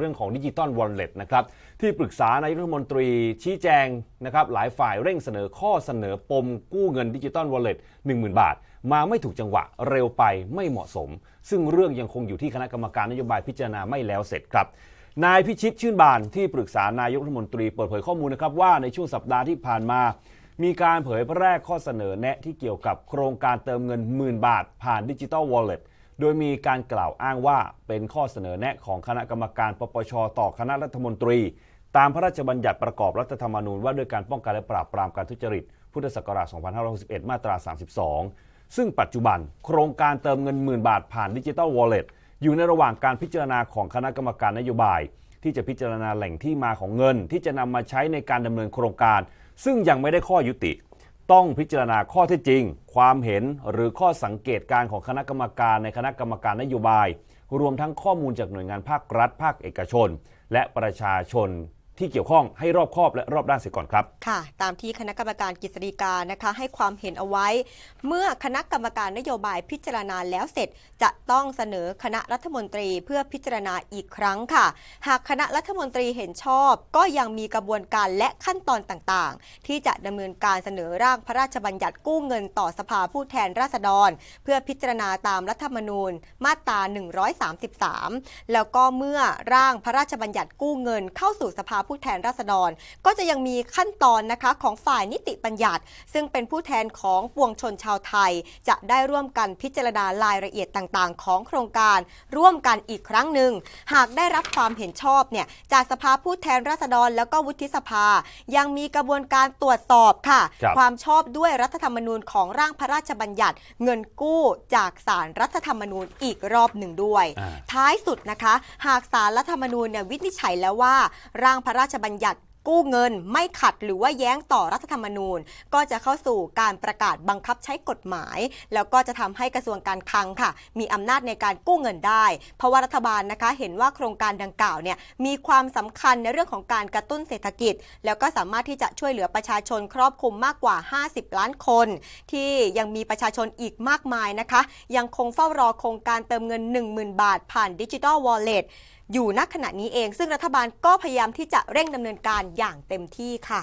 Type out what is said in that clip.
เรื่องของดิจิตอลวอลเล็ตนะครับที่ปรึกษานายกรัฐมนตรีชี้แจงนะครับหลายฝ่ายเร่งเสนอข้อเสนอปมกู้เงินดิจิตอลวอลเล็ต10,000 บาท มาไม่ถูกจังหวะเร็วไปไม่เหมาะสม ซึ่งเรื่องยังคงอยู่ที่คณะกรรมการนโยบายพิจารณาไม่แล้วเสร็จครับนายพิชิตชื่นบานที่ปรึกษานายกรัฐมนตรีเปิดเผยข้อมูลนะครับว่าในช่วงสัปดาห์ที่ผ่านมา มีการเผยแพร่ข้อเสนอแนะที่เกี่ยวกับโครงการเติมเงินหมื่นบาท ผ่านดิจิ t a ลวอลเล็ต โดยมีการกล่าวอ้างว่าเป็นข้อเสนอแนะของคณะกรรมการปปชต่อคณะรัฐมนตรี ตามพระราชบัญญัติประกอบรัฐธรรมนูญว่าด้วยการป้องกันและปราบปรามการทุจริต พุทธศักราช 2561 มาตรา 32 ซึ่งปัจจุบันโครงการเติมเงินหมื่นบาทผ่านดิจิ t a ลวอลเล็ตอยู่ในระหว่างการพิจารณาของคณะกรรมการนโยบาย ที่จะพิจารณาแหล่งที่มาของเงิน ที่จะนำมาใช้ในการดำเนินโครงการ ซึ่งยังไม่ได้ข้อยุติ ต้องพิจารณาข้อเท็จจริง ความเห็นหรือข้อสังเกตการของคณะกรรมการในคณะกรรมการนโยบาย รวมทั้งข้อมูลจากหน่วยงานภาครัฐ ภาคเอกชน และประชาชน ที่เกี่ยวข้องให้รอบคอบและรอบด้านเสียก่อนครับ ค่ะ ตามที่คณะกรรมการกฤษฎีกานะคะให้ความเห็นเอาไว้ เมื่อคณะกรรมการนโยบายพิจารณาแล้วเสร็จ จะต้องเสนอคณะรัฐมนตรีเพื่อพิจารณาอีกครั้งค่ะ หากคณะรัฐมนตรีเห็นชอบ ก็ยังมีกระบวนการและขั้นตอนต่างๆ ที่จะดำเนินการเสนอร่างพระราชบัญญัติกู้เงินต่อสภาผู้แทนราษฎร เพื่อพิจารณาตามรัฐธรรมนูญ มาตรา 133 แล้วก็เมื่อร่างพระราชบัญญัติกู้เงินเข้าสู่สภาผู้แทนราษฎร ก็จะยังมีขั้นตอนนะคะของฝ่ายนิติบัญญัติ ซึ่งเป็นผู้แทนของปวงชนชาวไทย จะได้ร่วมกันพิจารณารายละเอียดต่างๆ ของโครงการ ร่วมกันอีกครั้งหนึ่ง หากได้รับความเห็นชอบเนี่ยจากสภาผู้แทนราษฎร แล้วก็วุฒิสภา ยังมีกระบวนการตรวจสอบค่ะครับความชอบด้วยรัฐธรรมนูญของร่างพระราชบัญญัติ เงินกู้จากสารรัฐธรรมนูญอีกรอบหนึ่งด้วยอ่าท้ายสุดนะคะ หากสารรัฐธรรมนูญเนี่ยวินิจฉัยแล้วว่าร่างพระราชบัญญัติกู้เงินไม่ขัดหรือว่าแย้งต่อรัฐธรรมนูญ ก็จะเข้าสู่การประกาศบังคับใช้กฎหมาย แล้วก็จะทำให้กระทรวงการคลังค่ะ มีอำนาจในการกู้เงินได้ เพราะว่ารัฐบาลนะคะเห็นว่าโครงการดังกล่าวเนี่ยมีความสำคัญในเรื่องของการกระตุ้นเศรษฐกิจ แล้วก็สามารถที่จะช่วยเหลือประชาชนครอบคลุมมากกว่า 50 ล้านคน ที่ยังมีประชาชนอีกมากมายนะคะ ยังคงเฝ้ารอโครงการเติมเงิน 10,000 บาท ผ่านดิจิ t a ลวอลเล็ต อยู่ณขณะนี้เอง ซึ่งรัฐบาลก็พยายามที่จะเร่งดำเนินการอย่างเต็มที่ค่ะ